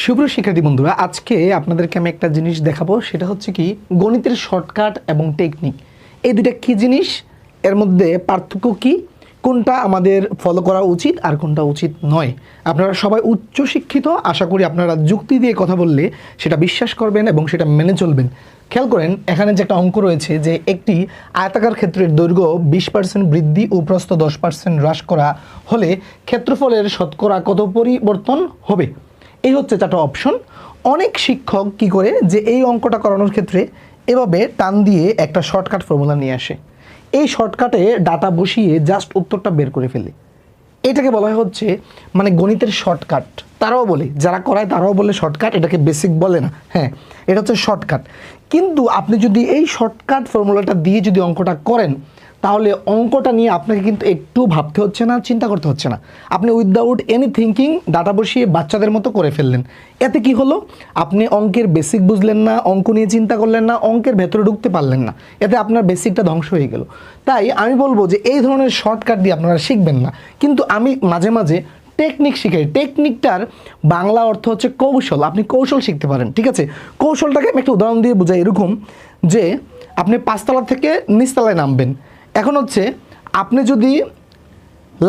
সুপ্রিয় শিক্ষার্থী বন্ধুরা, আজকে আপনাদেরকে আমি একটা জিনিস দেখাবো, সেটা হচ্ছে কি গণিতের শর্টকাট এবং টেকনিক এই দুটা কী জিনিস? এর মধ্যে পার্থক্য কি? কোনটা আমাদের ফলো করা উচিত আর কোনটা উচিত নয়। আপনারা সবাই উচ্চ শিক্ষিত, আশা করি আপনারা যুক্তি দিয়ে কথা বললে সেটা বিশ্বাস করবেন এবং সেটা মেনে চলবেন। খেয়াল করেন, এখানে যে একটা অঙ্ক রয়েছে যে একটি আয়তাকার ক্ষেত্রের দৈর্ঘ্য বিশ পার্সেন্ট বৃদ্ধি ও প্রস্থ দশ পার্সেন্ট হ্রাস করা হলে ক্ষেত্রফলের শতকরা কত পরিবর্তন হবে? এই হচ্ছে চারটা অপশন অনেক শিক্ষক কি করে যে এই অঙ্কটা করানোর ক্ষেত্রে এভাবে টান দিয়ে একটা শর্টকাট ফর্মুলা নিয়ে আসে। এই শর্টকাটে ডাটা বসিয়ে জাস্ট উত্তরটা বের করে ফেলে। এটাকে বলা হয় হচ্ছে মানে গণিতের শর্টকাট তারাও বলে, যারা করায় তারাও বলে শর্টকাট এটাকে বেসিক বলে না। হ্যাঁ এটা হচ্ছে শর্টকাট কিন্তু আপনি যদি এই শর্টকাট ফর্মুলাটা দিয়ে যদি অঙ্কটা করেন তাহলে অঙ্কটা নিয়ে আপনাকে কিন্তু একটু ভাবতে হচ্ছে না, চিন্তা করতে হচ্ছে না। আপনি উইদাউট এনি থিঙ্কিং ডাটা বসিয়ে বাচ্চাদের মতো করে ফেললেন। এতে কি হলো? আপনি অঙ্কের বেসিক বুঝলেন না, অঙ্ক নিয়ে চিন্তা করলেন না, অঙ্কের ভেতরে ঢুকতে পারলেন না। এতে আপনার বেসিকটা ধ্বংস হয়ে গেল। তাই আমি বলব যে এই ধরনের শর্টকাট দিয়ে আপনারা শিখবেন না। কিন্তু আমি মাঝে মাঝে টেকনিক শিখাই। টেকনিকটার বাংলা অর্থ হচ্ছে কৌশল। আপনি কৌশল শিখতে পারেন, ঠিক আছে? কৌশলটাকে আমি একটা উদাহরণ দিয়ে বোঝাই। এরকম যে আপনি পাঁচতলা থেকে নিচতলায় নামবেন। এখন হচ্ছে আপনি যদি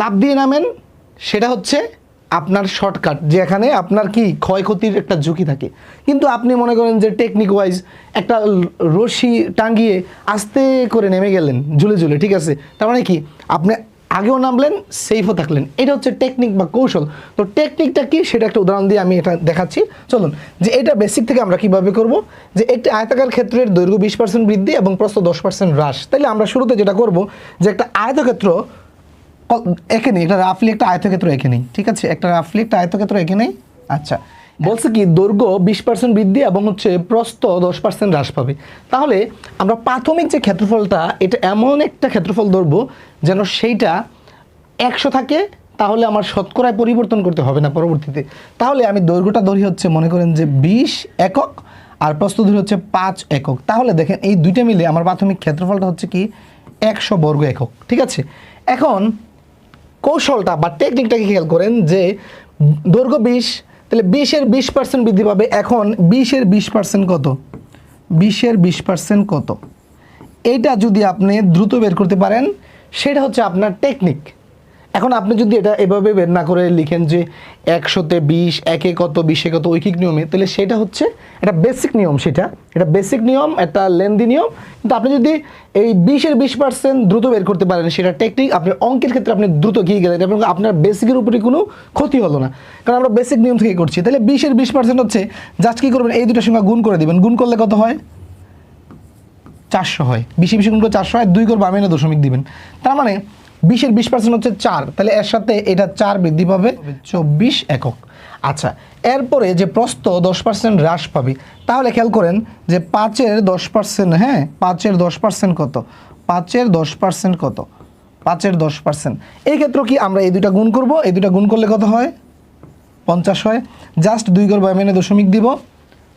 লাভ দিয়ে নামেন, সেটা হচ্ছে আপনার শর্টকাট যেখানে আপনার কি ক্ষয়ক্ষতির একটা ঝুঁকি থাকে। কিন্তু আপনি মনে করেন যে টেকনিক ওয়াইজ একটা রশি টাঙ্গিয়ে আস্তে করে নেমে গেলেন, ঝুলে ঝুলে, ঠিক আছে? তার মানে কি? আপনি আগেও নামলেন সেফও থাকলেন। এটা হচ্ছে টেকনিক বা কৌশল। তো টেকনিকটা কি? সেটা একটা উদাহরণ দিয়ে আমি এটা দেখাচ্ছি। চলুন, যে এটা বেসিক থেকে আমরা কীভাবে করব? যে একটি আয়তাকার ক্ষেত্রের দৈর্ঘ্য বিশ পার্সেন্ট বৃদ্ধি এবং প্রস্থ দশ পার্সেন্ট হ্রাস। তাহলে আমরা শুরুতে যেটা করব, যে একটা আয়তক্ষেত্র এঁকে নেই, একটা রাফলি একটা আয়তক্ষেত্র এঁকে নেই। ঠিক আছে? একটা রাফলি একটা আয়তক্ষেত্র এঁকে নেই। আচ্ছা। বলছে কি, দৈর্ঘ্য বিশ পার্সেন্ট বৃদ্ধি এবং হচ্ছে প্রস্থ দশ পার্সেন্ট হ্রাস পাবে। তাহলে আমরা প্রাথমিক যে ক্ষেত্রফলটা, এটা এমন একটা ক্ষেত্রফল ধরবো যেন সেইটা একশো থাকে, তাহলে আমার শতকরায় পরিবর্তন করতে হবে না পরবর্তীতে। তাহলে আমি দৈর্ঘ্যটা ধরি হচ্ছে, মনে করেন যে বিশ একক আর প্রস্থ ধরি হচ্ছে পাঁচ একক। তাহলে দেখেন এই দুইটা মিলে আমার প্রাথমিক ক্ষেত্রফলটা হচ্ছে কি, একশো বর্গ একক। ঠিক আছে? এখন কৌশলটা বা টেকনিকটাকে খেয়াল করেন যে দৈর্ঘ্য বিশ তাহলে বিশের বিশ পার্সেন্ট বৃদ্ধি পাবে এখন, বিশের বিশ পার্সেন্ট কত? বিশের বিশ পার্সেন্ট কত? এটা যদি আপনি দ্রুত বের করতে পারেন, সেটা হচ্ছে আপনার টেকনিক এখন আপনি যদি এটা এভাবে বের না করে লিখেন যে একশোতে বিশ, একে কত, বিশে কত, ঐকিক নিয়মে, তাহলে সেটা হচ্ছে এটা বেসিক নিয়ম সেটা। এটা বেসিক নিয়ম, একটা লেন্দি নিয়ম। কিন্তু আপনি যদি এই বিশের বিশ পার্সেন্ট দ্রুত বের করতে পারেন, সেটা টেকনিক আপনার অঙ্কের ক্ষেত্রে আপনি দ্রুত গিয়ে গেলেন, এবং আপনার বেসিকের উপরে কোনো ক্ষতি হলো না। কারণ আমরা বেসিক নিয়ম থেকে করছি। তাহলে বিশের বিশ পার্সেন্ট হচ্ছে জাস্ট কী করবেন? এই দুটোর সঙ্গে গুণ করে দিবেন। গুণ করলে কত হয়? চারশো হয়। বিশে বিশে গুণ করে চারশো হয়। দুই করব, আমি না দশমিক দিবেন। তার মানে বিশের বিশ পার্সেন্ট হচ্ছে চার, তাহলে এর সাথে এটা চার বৃদ্ধি পাবে চব্বিশ একক। আচ্ছা এরপরে যে প্রস্থ দশ পার্সেন্ট হ্রাস পাবে, তাহলে খেয়াল করেন যে পাঁচের দশ পার্সেন্ট হ্যাঁ পাঁচের দশ পার্সেন্ট কত? পাঁচের দশ পার্সেন্ট কত? পাঁচের দশ পার্সেন্ট এই ক্ষেত্রে কি আমরা এই দুইটা গুণ করব? এই দুইটা গুণ করলে কত হয়? পঞ্চাশ হয়। জাস্ট দুই এম এনে দশমিক দিব।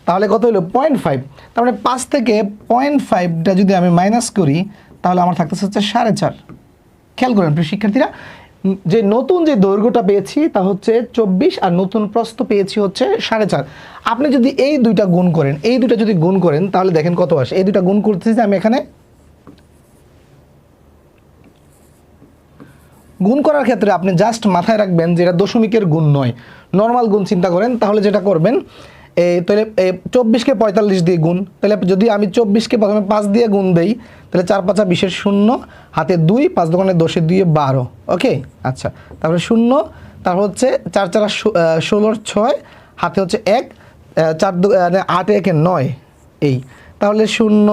তাহলে কত হলো? Point five. তার মানে পাঁচ থেকে পয়েন্ট ফাইভটা যদি আমি মাইনাস করি, তাহলে আমার থাকতেছে হচ্ছে সাড়ে চার। খেয়াল করেন প্রিয় শিক্ষার্থীরা যে নতুন যে দৈর্ঘ্যটা পেয়েছি তা হচ্ছে চব্বিশ আর নতুন প্রস্থ পেয়েছি হচ্ছে সাড়ে চার। আপনি যদি এই দুইটা গুণ করেন, এই দুইটা যদি গুণ করেন, তাহলে দেখেন কত আসে। এই দুইটা গুণ করতেছি আমি এখানে গুণ করার ক্ষেত্রে আপনি জাস্ট মাথায় রাখবেন যে এটা দশমিকের গুণ নয়। নর্মাল গুণ চিন্তা করেন, তাহলে যেটা করবেন এই তাহলে চব্বিশকে পঁয়তাল্লিশ দিয়ে গুণ। তাহলে যদি আমি চব্বিশকে প্রথমে পাঁচ দিয়ে গুণ দেই, তাহলে চার পাঁচা বিশের শূন্য, হাতে দুই, পাঁচ দোকানে দশে দুইয়ে বারো। ওকে? আচ্ছা তারপরে শূন্য, তারপর হচ্ছে চার চার ষোলোর ছয়, হাতে হচ্ছে এক চার মানে আট একে নয়, এই। তাহলে শূন্য,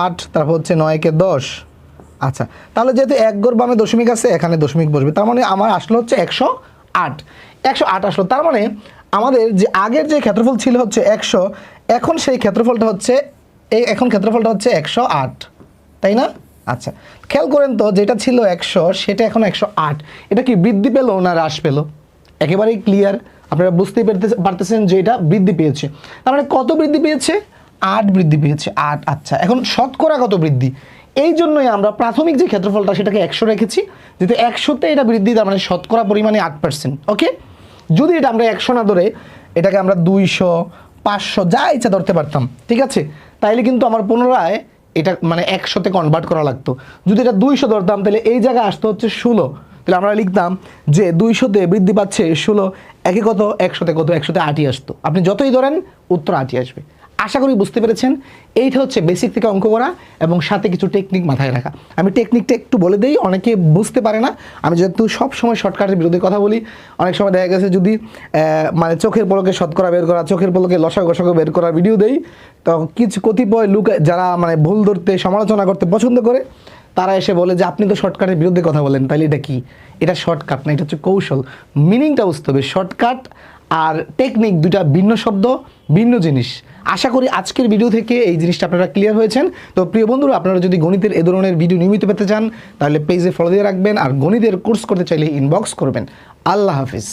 আট, তারপর হচ্ছে নয় একে দশ। আচ্ছা তাহলে যেহেতু এক গড় বামে দশমিক আছে, এখানে দশমিক বসবে। তার মানে আমার আসলো হচ্ছে একশো আট। একশো আট আসলো। তার মানে আমাদের যে আগের যে ক্ষেত্রফল ছিল হচ্ছে একশো, এখন সেই ক্ষেত্রফলটা হচ্ছে এই এখন ক্ষেত্রফলটা হচ্ছে একশো আট। তাই না? আচ্ছা খেয়াল করেন তো, যেটা ছিল একশো, সেটা এখন একশো আট। এটা কি বৃদ্ধি পেল না হ্রাস পেল? একেবারেই ক্লিয়ার আপনারা বুঝতেই পারতে- পারতেছেন যে এটা বৃদ্ধি পেয়েছে। তার মানে কত বৃদ্ধি পেয়েছে? আট বৃদ্ধি পেয়েছে। আট আচ্ছা। এখন শতকরা কত বৃদ্ধি? এই জন্যই আমরা প্রাথমিক যে ক্ষেত্রফলটা সেটাকে একশো রেখেছি, যেহেতু একশোতে এটা বৃদ্ধি, তার মানে শতকরা পরিমাণে আট পার্সেন্ট ওকে যদি এটা আমরা একশো না ধরে, এটাকে আমরা দুইশো, পাঁচশো, যা ইচ্ছা ধরতে পারতাম, ঠিক আছে? তাইলে কিন্তু আমার পুনরায় এটা মানে একশোতে কনভার্ট করা লাগতো। যদি এটা দুইশো ধরতাম তাহলে এই জায়গায় আসতে হচ্ছে ষোলো। তাহলে আমরা লিখতাম যে দুইশোতে বৃদ্ধি পাচ্ছে ষোলো, একে কত? একশোতে কত? একশোতে আটই আসতো। আপনি যতই ধরেন, উত্তর আটই আসবে। আশা করি বুঝতে পেরেছেন, এইটা হচ্ছে বেসিক থেকে অঙ্ক করা এবং সাথে কিছু টেকনিক মাথায় রাখা। আমি টেকনিকটা একটু বলে দিই, অনেকে বুঝতে পারে না। আমি যেহেতু সবসময় শর্টকাটের বিরুদ্ধে কথা বলি, অনেক সময় দেখা গেছে যদি মানে চোখের পলকে শতকরা বের করা, চোখের পলকে লসা গসক বের করা ভিডিও দেই, তো কিছু কতিপয় লোক, যারা মানে ভুল ধরতে, সমালোচনা করতে পছন্দ করে, তারা এসে বলে যে, আপনি তো শর্টকাটের বিরুদ্ধে কথা বলেন তাহলে এটা কি? এটা শর্টকাট না, এটা হচ্ছে কৌশল। মিনিংটা বুঝতে হবে। শর্টকাট আর টেকনিক দুটা ভিন্ন শব্দ, ভিন্ন জিনিস। আশা করি আজকের ভিডিও থেকে এই জিনিসটা আপনারা ক্লিয়ার হয়েছেন। তো প্রিয় বন্ধুরা, আপনারা যদি গণিতের এ ধরনের ভিডিও নিয়মিত পেতে চান, তাহলে পেজে ফলো দিয়ে রাখবেন আর গণিতের কোর্স করতে চাইলে ইনবক্স করবেন। আল্লাহ হাফিজ।